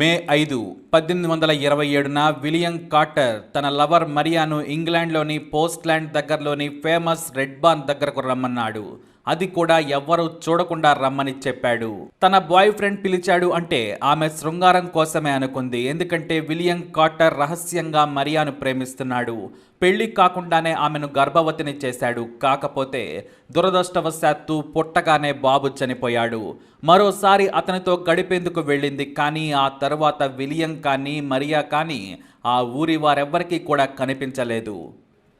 మే ఐదు పద్దెనిమిది వందల ఇరవై ఏడున విలియం కార్టర్ తన లవర్ మరియాను ఇంగ్లాండ్లోని పోస్ట్లాండ్ దగ్గరలోని ఫేమస్ రెడ్ బాన్ దగ్గరకు రమ్మన్నాడు. అది కూడా ఎవ్వరూ చూడకుండా రమ్మని చెప్పాడు. తన బాయ్ ఫ్రెండ్ పిలిచాడు అంటే ఆమె శృంగారం కోసమే అనుకుంది. ఎందుకంటే విలియం కార్టర్ రహస్యంగా మరియాను ప్రేమిస్తున్నాడు. పెళ్ళి కాకుండానే ఆమెను గర్భవతిని చేశాడు. కాకపోతే దురదృష్టవశాత్తు పుట్టగానే బాబు చనిపోయాడు. మరోసారి అతనితో గడిపేందుకు వెళ్ళింది కానీ ఆ తరువాత విలియం కానీ మరియా కానీ ఆ ఊరి వారెవ్వరికీ కూడా కనిపించలేదు.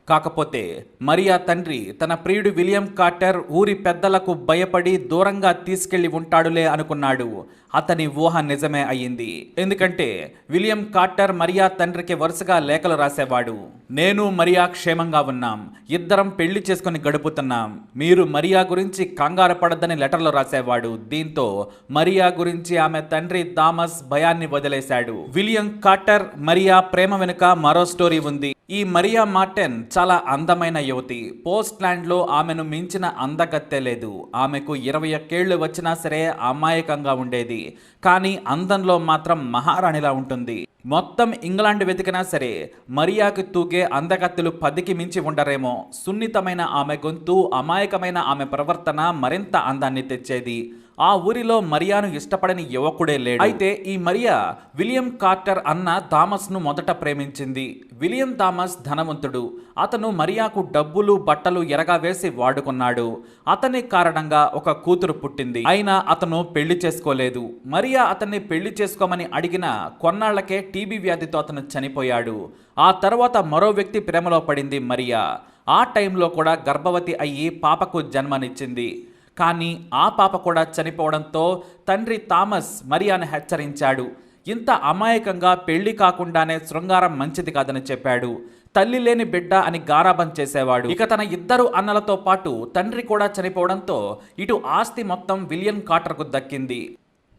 కాకపోతే మరియా తండ్రి తన ప్రియుడు విలియం కార్టర్ ఊరి పెద్దలకు భయపడి దూరంగా తీసుకెళ్ళి ఉంటాడులే అనుకున్నాడు. అతని ఊహ నిజమే అయ్యింది. ఎందుకంటే విలియం కార్టర్ మరియా తండ్రికి వరుసగా లేఖలు రాసేవాడు. నేను మరియా క్షేమంగా ఉన్నాం. ఇద్దరం పెళ్ళి చేసుకుని గడుపుతున్నాం. మీరు మరియా గురించి కంగారు పడద్దని లెటర్లు రాసేవాడు. దీంతో మరియా గురించి ఆమె తండ్రి థామస్ భయాన్ని వదిలేశాడు. విలియం కార్టర్ మరియా ప్రేమ వెనుక మరో స్టోరీ ఉంది. ఈ మరియా మార్టెన్ చాలా అందమైన యువతి. పోస్ట్లాండ్లో ఆమెను మించిన అందగత్తె లేదు. ఆమెకు ఇరవై ఒక్కేళ్ళు వచ్చినా సరే అమాయకంగా ఉండేది. కానీ అందంలో మాత్రం మహారాణిలా ఉంటుంది. మొత్తం ఇంగ్లాండ్ వెతికినా సరే మరియాకి తూగే అందగత్తెలు పదికి మించి ఉండరేమో. సున్నితమైన ఆమె గొంతు అమాయకమైన ఆమె ప్రవర్తన మరింత అందాన్ని తెచ్చేది. ఆ ఊరిలో మరియాను ఇష్టపడని యువకుడే లేడు. అయితే ఈ మరియా విలియం కార్టర్ అన్న థామస్ను మొదట ప్రేమించింది. విలియం థామస్ ధనవంతుడు. అతను మరియాకు డబ్బులు బట్టలు ఎరగా వేసి వాడుకున్నాడు. అతని కారణంగా ఒక కూతురు పుట్టింది. అయినా అతను పెళ్ళి చేసుకోలేదు. మరియా అతన్ని పెళ్ళి చేసుకోమని అడిగిన కొన్నాళ్ళకే టీబీ వ్యాధితో అతను చనిపోయాడు. ఆ తర్వాత మరో వ్యక్తి ప్రేమలో పడింది మరియా. ఆ టైంలో కూడా గర్భవతి అయ్యి పాపకు జన్మనిచ్చింది. కానీ ఆ పాప కూడా చనిపోవడంతో తండ్రి థామస్ మరియాను హెచ్చరించాడు. ఇంత అమాయకంగా పెళ్ళి కాకుండానే శృంగారం మంచిది కాదని చెప్పాడు. తల్లి లేని బిడ్డ అని గారాబం చేసేవాడు. ఇక తన ఇద్దరు అన్నలతో పాటు తండ్రి కూడా చనిపోవడంతో ఇటు ఆస్తి మొత్తం విలియం కాటర్కు దక్కింది.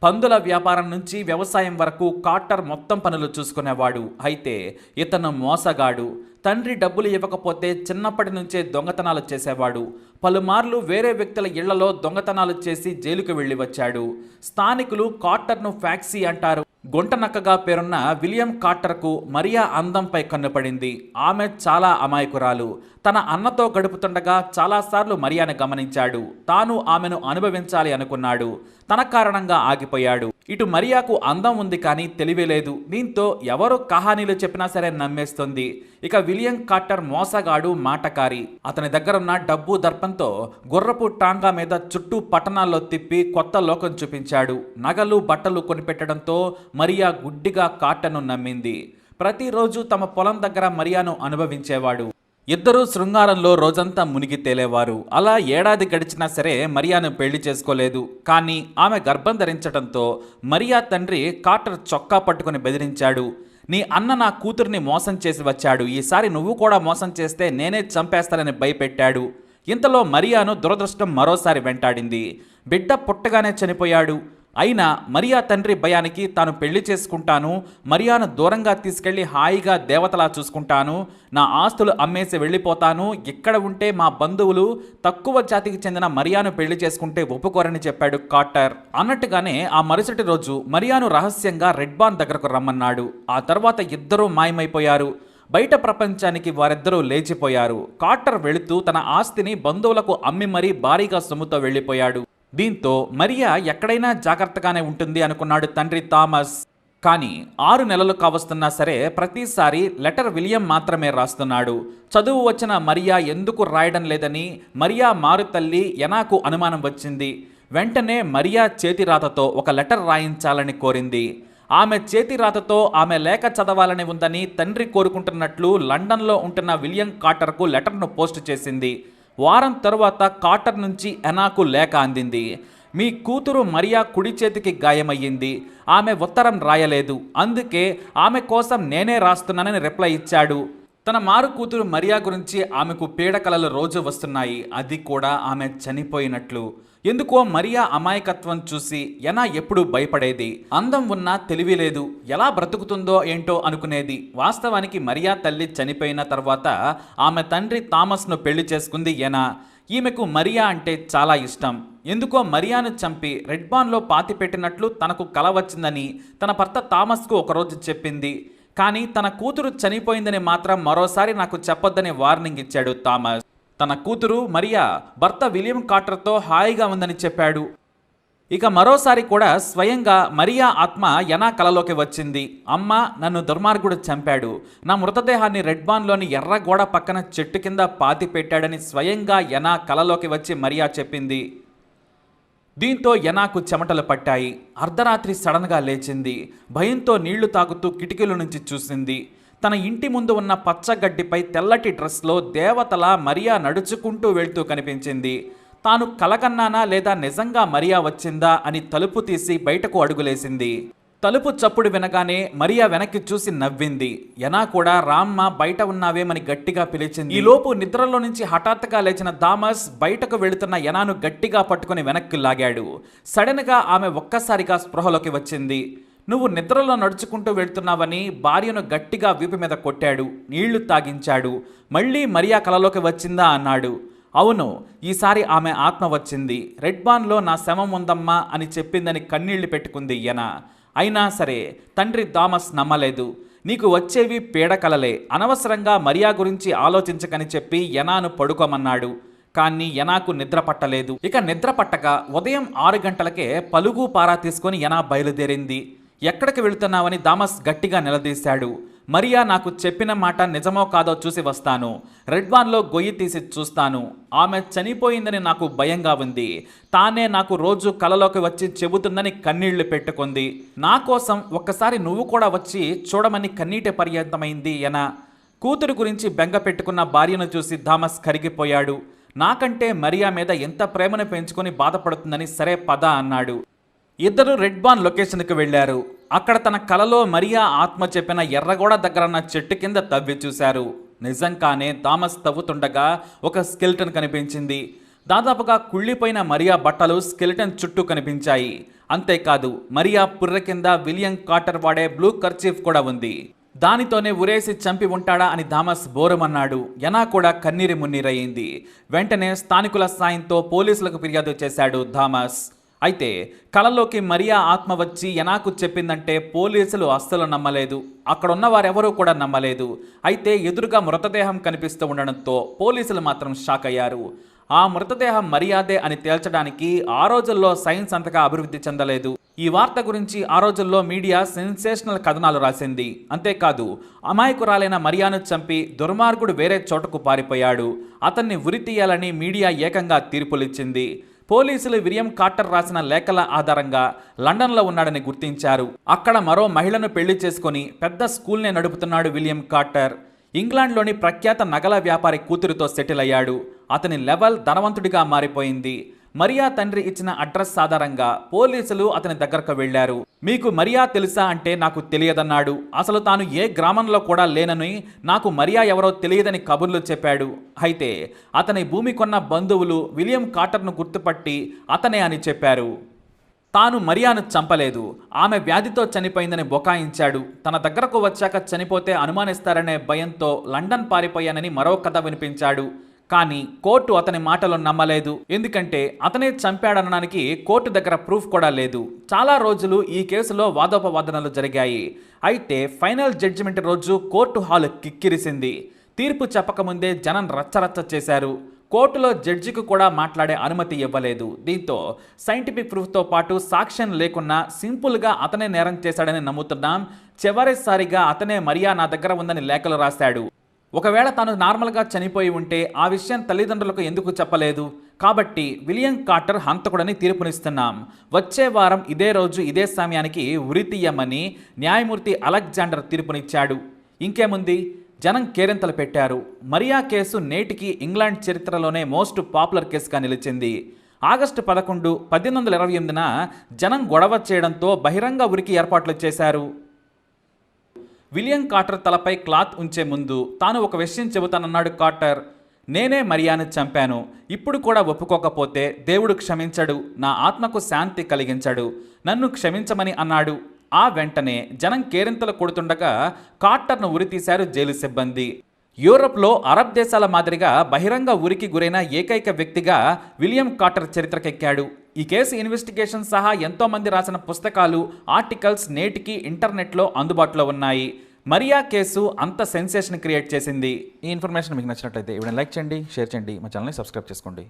పందుల వ్యాపారం నుంచి వ్యవసాయం వరకు కాటర్ మొత్తం పనులు చూసుకునేవాడు. అయితే ఇతను మోసగాడు. తండ్రి డబ్బులు ఇవ్వకపోతే చిన్నప్పటి నుంచే దొంగతనాలు చేసేవాడు. పలుమార్లు వేరే వ్యక్తుల ఇళ్ళలో దొంగతనాలు చేసి జైలుకు వెళ్ళి వచ్చాడు. స్థానికులు కార్టర్ను ఫ్యాక్సీ అంటారు. గుంటనక్కగా పేరున్న విలియం కార్టర్కు మరియా అందంపై కన్నుపడింది ఆమె చాలా అమాయకురాలు. తన అన్నతో గడుపుతుండగా చాలాసార్లు మరియాను గమనించాడు. తాను ఆమెను అనుభవించాలి అనుకున్నాడు. తన కారణంగా ఆగిపోయాడు. ఇటు మరియాకు అందం ఉంది కానీ తెలివే లేదు. దీంతో ఎవరు కహానీలు చెప్పినా సరే నమ్మేస్తుంది. ఇక విలియం కాటర్ మోసగాడు మాటకారి. అతని దగ్గరున్న డబ్బు దర్పంతో గుర్రపు టాంగా మీద చుట్టూ పట్టణాల్లో తిప్పి కొత్త లోకం చూపించాడు. నగలు బట్టలు కొనిపెట్టడంతో మరియా గుడ్డిగా కాటను నమ్మింది. ప్రతిరోజు తమ పొలం దగ్గర మరియాను అనుభవించేవాడు. ఇద్దరూ శృంగారంలో రోజంతా మునిగి తేలేవారు. అలా ఏడాది గడిచినా సరే మరియాను పెళ్ళి చేసుకోలేదు. కానీ ఆమె గర్భం ధరించడంతో మరియా తండ్రి కార్టర్ చొక్కా పట్టుకుని బెదిరించాడు. నీ అన్న నా కూతుర్ని మోసం చేసి వచ్చాడు. ఈసారి నువ్వు కూడా మోసం చేస్తే నేనే చంపేస్తానని భయపెట్టాడు. ఇంతలో మరియాను దురదృష్టం మరోసారి వెంటాడింది. బిడ్డ పుట్టగానే చనిపోయాడు. అయినా మరియా తండ్రి భయానికి తాను పెళ్ళి చేసుకుంటాను మరియాను దూరంగా తీసుకెళ్ళి హాయిగా దేవతలా చూసుకుంటాను నా ఆస్తులు అమ్మేసి వెళ్ళిపోతాను ఇక్కడ ఉంటే మా బంధువులు తక్కువ జాతికి చెందిన మరియాను పెళ్ళి చేసుకుంటే ఒప్పుకోరని చెప్పాడు కార్టర్. అన్నట్టుగానే ఆ మరుసటి రోజు మరియాను రహస్యంగా రెడ్ బాన్ దగ్గరకు రమ్మన్నాడు. ఆ తర్వాత ఇద్దరూ మాయమైపోయారు. బయట ప్రపంచానికి వారిద్దరూ లేచిపోయారు. కార్టర్ వెళుతూ తన ఆస్తిని బంధువులకు అమ్మి మరీ భారీగా సొమ్ముతో వెళ్ళిపోయాడు. దీంతో మరియా ఎక్కడైనా జాగ్రత్తగానే ఉంటుంది అనుకున్నాడు తండ్రి థామస్. కానీ ఆరు నెలలు కావస్తున్నా సరే ప్రతిసారి లెటర్ విలియం మాత్రమే రాస్తున్నాడు. చదువు వచ్చిన మరియా ఎందుకు రాయడం లేదని మరియా మారుతల్లి ఎనాకు అనుమానం వచ్చింది. వెంటనే మరియా చేతిరాతతో ఒక లెటర్ రాయించాలని కోరింది. ఆమె చేతిరాతతో ఆమె లేఖ చదవాలని ఉందని తండ్రి కోరుకుంటున్నట్లు లండన్లో ఉంటున్న విలియం కాటర్కు లెటర్ను పోస్ట్ చేసింది. వారం తర్వాత కాటర్ నుంచి ఎనాకు లేఖ అందింది. మీ కూతురు మరియా కుడి చేతికి గాయమయ్యింది. ఆమె ఉత్తరం రాయలేదు. అందుకే ఆమె కోసం నేనే రాస్తున్నానని రిప్లై ఇచ్చాడు. తన మారు కూతురు మరియా గురించి ఆమెకు పీడకలలు రోజు వస్తున్నాయి. అది కూడా ఆమె చనిపోయినట్లు. ఎందుకో మరియా అమాయకత్వం చూసి ఎనా ఎప్పుడు భయపడేది? అందం ఉన్నా తెలివి లేదు. ఎలా బ్రతుకుతుందో ఏంటో అనుకునేది. వాస్తవానికి మరియా తల్లి చనిపోయిన తర్వాత ఆమె తండ్రి థామస్ను పెళ్ళి చేసుకుంది ఎనా ఈమెకు మరియా అంటే చాలా ఇష్టం. ఎందుకో మరియాను చంపి రెడ్బాన్లో పాతి పెట్టినట్లు తనకు కల వచ్చిందని తన భర్త థామస్కు ఒకరోజు చెప్పింది. కానీ తన కూతురు చనిపోయిందని మాత్రం మరోసారి నాకు చెప్పొద్దని వార్నింగ్ ఇచ్చాడు థామస్. తన కూతురు మరియా భర్త విలియం కాటర్తో హాయిగా ఉందని చెప్పాడు. ఇక మరోసారి కూడా స్వయంగా మరియా ఆత్మ యనా కలలోకి వచ్చింది. అమ్మ నన్ను దుర్మార్గుడు చంపాడు. నా మృతదేహాన్ని రెడ్ బాన్లోని ఎర్ర గోడ పక్కన చెట్టు కింద పాతి పెట్టాడని స్వయంగా యనా కలలోకి వచ్చి మరియా చెప్పింది. దీంతో యనాకు చెమటలు పట్టాయి. అర్ధరాత్రి సడన్గా లేచింది. భయంతో నీళ్ళు తాగుతూ కిటికీల నుంచి చూసింది. తన ఇంటి ముందు ఉన్న పచ్చగడ్డిపై తెల్లటి డ్రెస్లో దేవతల మరియా నడుచుకుంటూ వెళ్తూ కనిపించింది. తాను కలకన్నానా లేదా నిజంగా మరియా వచ్చిందా అని తలుపు తీసి బయటకు అడుగులేసింది. తలుపు చప్పుడు వినగానే మరియా వెనక్కి చూసి నవ్వింది. యనా కూడా రామ్మ బయట ఉన్నావేమని గట్టిగా పిలిచింది. ఈ లోపు నిద్రలో నుంచి హఠాత్తుగా లేచిన థామస్ బయటకు వెళుతున్న యనాను గట్టిగా పట్టుకుని వెనక్కి లాగాడు. సడన్గా ఆమె ఒక్కసారిగా స్పృహలోకి వచ్చింది. నువ్వు నిద్రలో నడుచుకుంటూ వెళ్తున్నావని భార్యను గట్టిగా వీపు మీద కొట్టాడు నీళ్ళు తాగించాడు. మళ్ళీ మరియా కలలోకి వచ్చిందా అన్నాడు. అవును ఈసారి ఆమె ఆత్మ వచ్చింది. రెడ్ బాన్లో నా శవం ఉందమ్మా అని చెప్పిందని కన్నీళ్ళు పెట్టుకుంది ఈయన. అయినా సరే తండ్రి థామస్ నమ్మలేదు. నీకు వచ్చేవి పీడకలలే అనవసరంగా మరియా గురించి ఆలోచించకని చెప్పి యనాను పడుకోమన్నాడు. కానీ యనాకు నిద్ర పట్టలేదు. ఇక నిద్ర పట్టక ఉదయం ఆరు గంటలకే పలుగు పారా తీసుకొని యనా బయలుదేరింది. ఎక్కడికి వెళుతున్నావని థామస్ గట్టిగా నిలదీశాడు. మరియా నాకు చెప్పిన మాట నిజమో కాదో చూసి వస్తాను. రెడ్వాన్లో గొయ్యి తీసి చూస్తాను. ఆమె చనిపోయిందని నాకు భయంగా ఉంది. తానే నాకు రోజు కలలోకి వచ్చి చెబుతుందని కన్నీళ్ళు పెట్టుకుంది. నా కోసం ఒక్కసారి నువ్వు కూడా వచ్చి చూడమని కన్నీటి పర్యంతమైంది ఎన. కూతురు గురించి బెంగ పెట్టుకున్న భార్యను చూసి థామస్ కరిగిపోయాడు. నాకంటే మరియా మీద ఎంత ప్రేమను పెంచుకొని బాధపడుతుందని సరే పద అన్నాడు. ఇద్దరు రెడ్ బాన్ లొకేషన్కి వెళ్ళారు. అక్కడ తన కలలో మరియా ఆత్మ చెప్పిన ఎర్రగోడ దగ్గర ఉన్న చెట్టు కింద తవ్వి చూశారు. నిజంగానే థామస్ తవ్వుతుండగా ఒక స్కెల్టన్ కనిపించింది. దాదాపుగా కుళ్ళిపోయిన మరియా బట్టలు స్కెలిటన్ చుట్టూ కనిపించాయి. అంతేకాదు మరియా పుర్ర కింద విలియం కాటర్ వాడే బ్లూ కర్చీఫ్ కూడా ఉంది. దానితోనే ఉరేసి చంపి ఉంటాడా అని థామస్ బోరమన్నాడు. ఎనా కూడా కన్నీరి మున్నీరయ్యింది వెంటనే స్థానికుల సాయంతో పోలీసులకు ఫిర్యాదు చేశాడు థామస్. అయితే కలలోకి మరియా ఆత్మ వచ్చి ఎనాకు చెప్పిందంటే పోలీసులు అస్సలు నమ్మలేదు. అక్కడున్న వారెవరూ కూడా నమ్మలేదు. అయితే ఎదురుగా మృతదేహం కనిపిస్తూ ఉండడంతో పోలీసులు మాత్రం షాక్ అయ్యారు. ఆ మృతదేహం మర్యాదే అని తేల్చడానికి ఆ రోజుల్లో సైన్స్ అంతగా అభివృద్ధి చెందలేదు. ఈ వార్త గురించి ఆ రోజుల్లో మీడియా సెన్సేషనల్ కథనాలు రాసింది. అంతేకాదు అమాయకురాలైన మరియాను చంపి దుర్మార్గుడు వేరే చోటకు పారిపోయాడు. అతన్ని ఉరితీయాలని మీడియా ఏకంగా తీర్పులిచ్చింది. పోలీసులు విలియం కార్టర్ రాసిన లేఖల ఆధారంగా లండన్లో ఉన్నాడని గుర్తించారు. అక్కడ మరో మహిళను పెళ్ళి చేసుకొని పెద్ద స్కూల్నే నడుపుతున్నాడు విలియం కార్టర్. ఇంగ్లాండ్లోని ప్రఖ్యాత నగల వ్యాపారి కూతురుతో సెటిల్ అయ్యాడు. అతని లెవెల్ ధనవంతుడిగా మారిపోయింది. మరియా తండ్రి ఇచ్చిన అడ్రస్ ఆధారంగా పోలీసులు అతని దగ్గరకు వెళ్ళారు మీకు మరియా తెలుసా అంటే నాకు తెలియదన్నాడు. అసలు తాను ఏ గ్రామంలో కూడా లేనని నాకు మరియా ఎవరో తెలియదని కబుర్లు చెప్పాడు. అయితే అతని భూమి కొన్న బంధువులు విలియం కాటర్ను గుర్తుపట్టి అతనే అని చెప్పారు. తాను మరియాను చంపలేదు. ఆమె వ్యాధితో చనిపోయిందని బొకాయించాడు. తన దగ్గరకు వచ్చాక చనిపోతే అనుమానిస్తారనే భయంతో లండన్ పారిపోయానని మరో కథ వినిపించాడు. కానీ కోర్టు అతని మాటలు నమ్మలేదు. ఎందుకంటే అతనే చంపాడనడానికి కోర్టు దగ్గర ప్రూఫ్ కూడా లేదు. చాలా రోజులు ఈ కేసులో వాదోపవాదనలు జరిగాయి. అయితే ఫైనల్ జడ్జిమెంట్ రోజు కోర్టు హాల్ కిక్కిరిసింది. తీర్పు చెప్పకముందే జనం రచ్చరచ్చ చేశారు. కోర్టులో జడ్జికి కూడా మాట్లాడే అనుమతి ఇవ్వలేదు. దీంతో సైంటిఫిక్ ప్రూఫ్తో పాటు సాక్ష్యం లేకున్నా సింపుల్గా అతనే నేరం చేశాడని నమ్ముతున్నాం. చివరిసారిగా అతనే మరియా నా దగ్గర ఉందని లేఖలు రాశాడు. ఒకవేళ తాను నార్మల్గా చనిపోయి ఉంటే ఆ విషయం తల్లిదండ్రులకు ఎందుకు చెప్పలేదు? కాబట్టి విలియం కార్టర్ హంతకుడని తీర్పునిస్తున్నాం. వచ్చే వారం ఇదే రోజు ఇదే సమయానికి ఉరి తీయమని న్యాయమూర్తి అలెగ్జాండర్ తీర్పునిచ్చాడు. ఇంకేముంది? జనం కేరింతలు పెట్టారు. మరియా కేసు నేటికి ఇంగ్లాండ్ చరిత్రలోనే మోస్ట్ పాపులర్ కేసుగా నిలిచింది. ఆగస్టు పదకొండు పద్దెనిమిది వందల ఇరవై ఎనిమిదిన జనం గొడవ చేయడంతో బహిరంగ ఉరికి ఏర్పాట్లు చేశారు. విలియం కార్టర్ తలపై క్లాత్ ఉంచే ముందు తాను ఒక విషయం చెబుతానన్నాడు కార్టర్. నేనే మరియాను చంపాను. ఇప్పుడు కూడా ఒప్పుకోకపోతే దేవుడు క్షమించడు. నా ఆత్మకు శాంతి కలిగించడు. నన్ను క్షమించమని అన్నాడు. ఆ వెంటనే జనం కేరింతలు కొడుతుండగా కార్టర్ను ఉరితీశారు జైలు సిబ్బంది. యూరప్లో అరబ్ దేశాల మాదిరిగా బహిరంగ ఉరికి గురైన ఏకైక వ్యక్తిగా విలియం కాటర్ చరిత్రకెక్కాడు. ఈ కేసు ఇన్వెస్టిగేషన్ సహా ఎంతో మంది రాసిన పుస్తకాలు ఆర్టికల్స్ నేటికి ఇంటర్నెట్లో అందుబాటులో ఉన్నాయి. మరియా కేసు అంత సెన్సేషన్ క్రియేట్ చేసింది. ఈ ఇన్ఫర్మేషన్ మీకు నచ్చినట్లయితే ఇవిడ లైక్ చేయండి షేర్ చేయండి మా ఛానల్ని సబ్స్క్రైబ్ చేసుకోండి.